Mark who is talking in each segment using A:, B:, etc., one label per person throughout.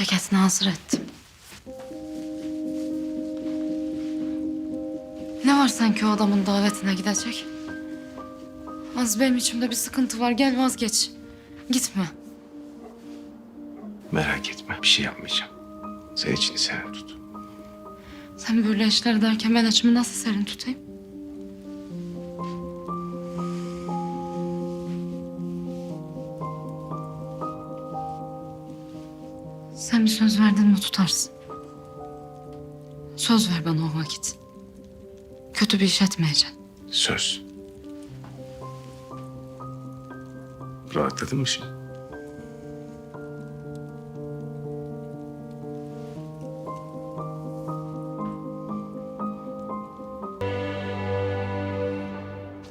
A: Ceketini hazır ettim. Ne var sanki o adamın davetine gidecek? Az benim içimde bir sıkıntı var. Gel vazgeç. Gitme.
B: Merak etme bir şey yapmayacağım. Sen içini serin tut.
A: Sen böyle işler derken ben içimi nasıl serin tutayım? Sen bir söz verdin mi tutarsın. Söz ver bana o vakit. Kötü bir iş etmeyeceksin.
B: Söz. Rahatladın mı şimdi?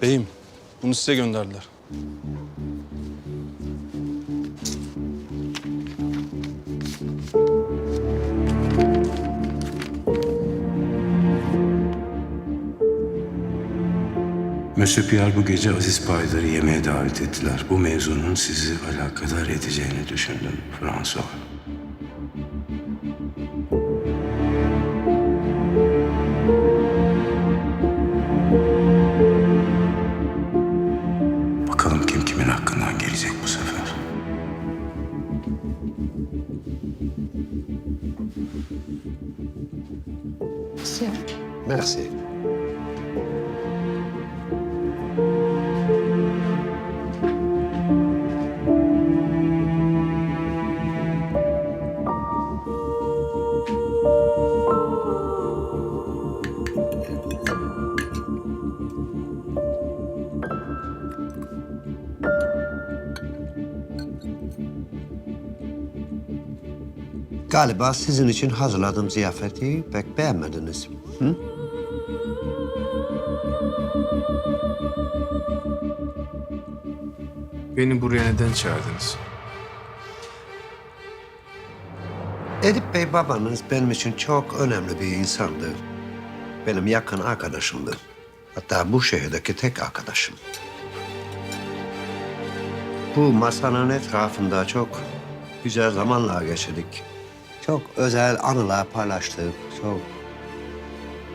C: Beyim, bunu size gönderdiler.
D: Monsieur Pierre bu gece Aziz Paydar'ı yemeğe davet ettiler. Bu mevzunun sizi alakadar edeceğini düşündüm François. Bakalım kim kimin hakkından gelecek bu sefer.
E: Merci. Galiba sizin için hazırladığım ziyafeti pek beğenmediniz. Hı?
B: Beni buraya neden çağırdınız?
E: Edip Bey babanız benim için çok önemli bir insandı. Benim yakın arkadaşımdı. Hatta bu şehirdeki tek arkadaşım. Bu masanın etrafında çok güzel zamanlar geçirdik. Çok özel anılar paylaştık. Çok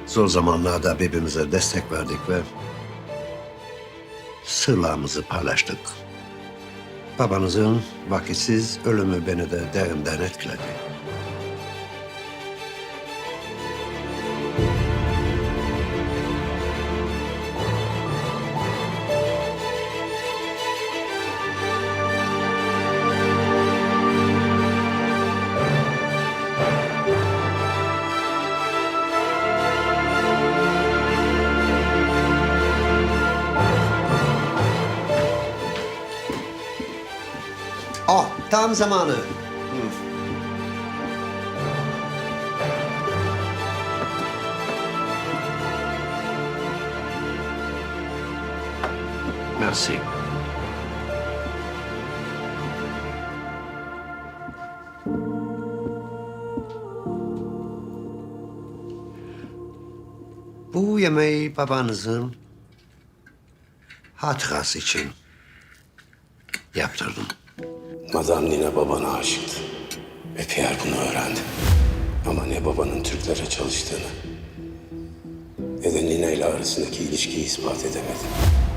E: zor zamanlarda birbirimize destek verdik ve sırlarımızı paylaştık. Babanızın vakitsiz ölümü beni de derinden etkiledi. Tam zamanı.
D: Merci.
E: Bu yemeği babanızın hatırası için yaptırdım.
D: Madame Nina babana aşıktı. Ve Pierre bunu öğrendi. Ama ne babanın Türklere çalıştığını ne de Nina ile arasındaki ilişkiyi ispat edemedi.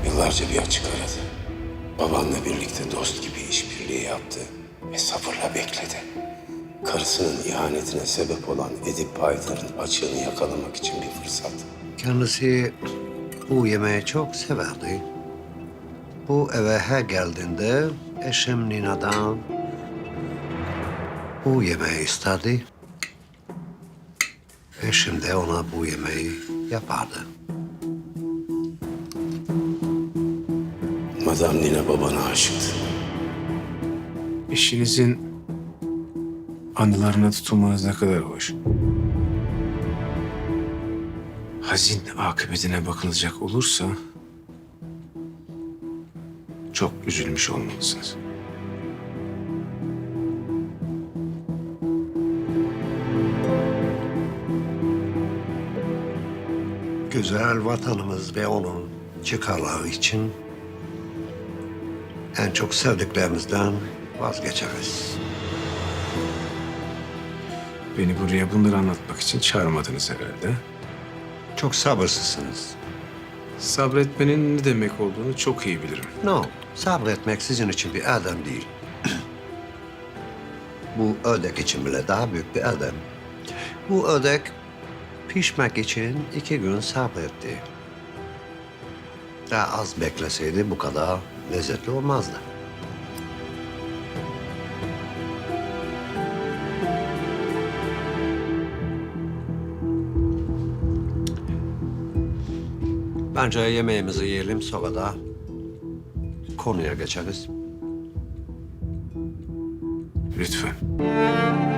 D: Yıllarca bir açık aradı. Babanla birlikte dost gibi işbirliği yaptı ve sabırla bekledi. Karısının ihanetine sebep olan Edip Paydar'ın açığını yakalamak için bir fırsat.
E: Kendisi bu yemeği çok severdi. Bu eve her geldiğinde eşim Nina'dan bu yemeği isterdi. Eşim de ona bu yemeği yapardı.
D: Madame Nina babana aşıktı.
B: Eşinizin anılarına tutulmanız ne kadar hoş. Hazin akıbetine bakılacak olursa çok üzülmüş olmalısınız.
E: Güzel vatanımız ve onun çıkarları için en çok sevdiklerimizden vazgeçeriz.
B: Beni buraya bunları anlatmak için çağırmadınız herhalde.
E: Çok sabırsızsınız.
B: Sabretmenin ne demek olduğunu çok iyi bilirim.
E: No, sabretmek sizin için bir erdem değil. Bu ördek için bile daha büyük bir erdem. Bu ördek pişmek için iki gün sabretti. Daha az bekleseydi bu kadar lezzetli olmazdı. Bence yemeğimizi yiyelim sonra da konuya geçeriz.
B: Lütfen.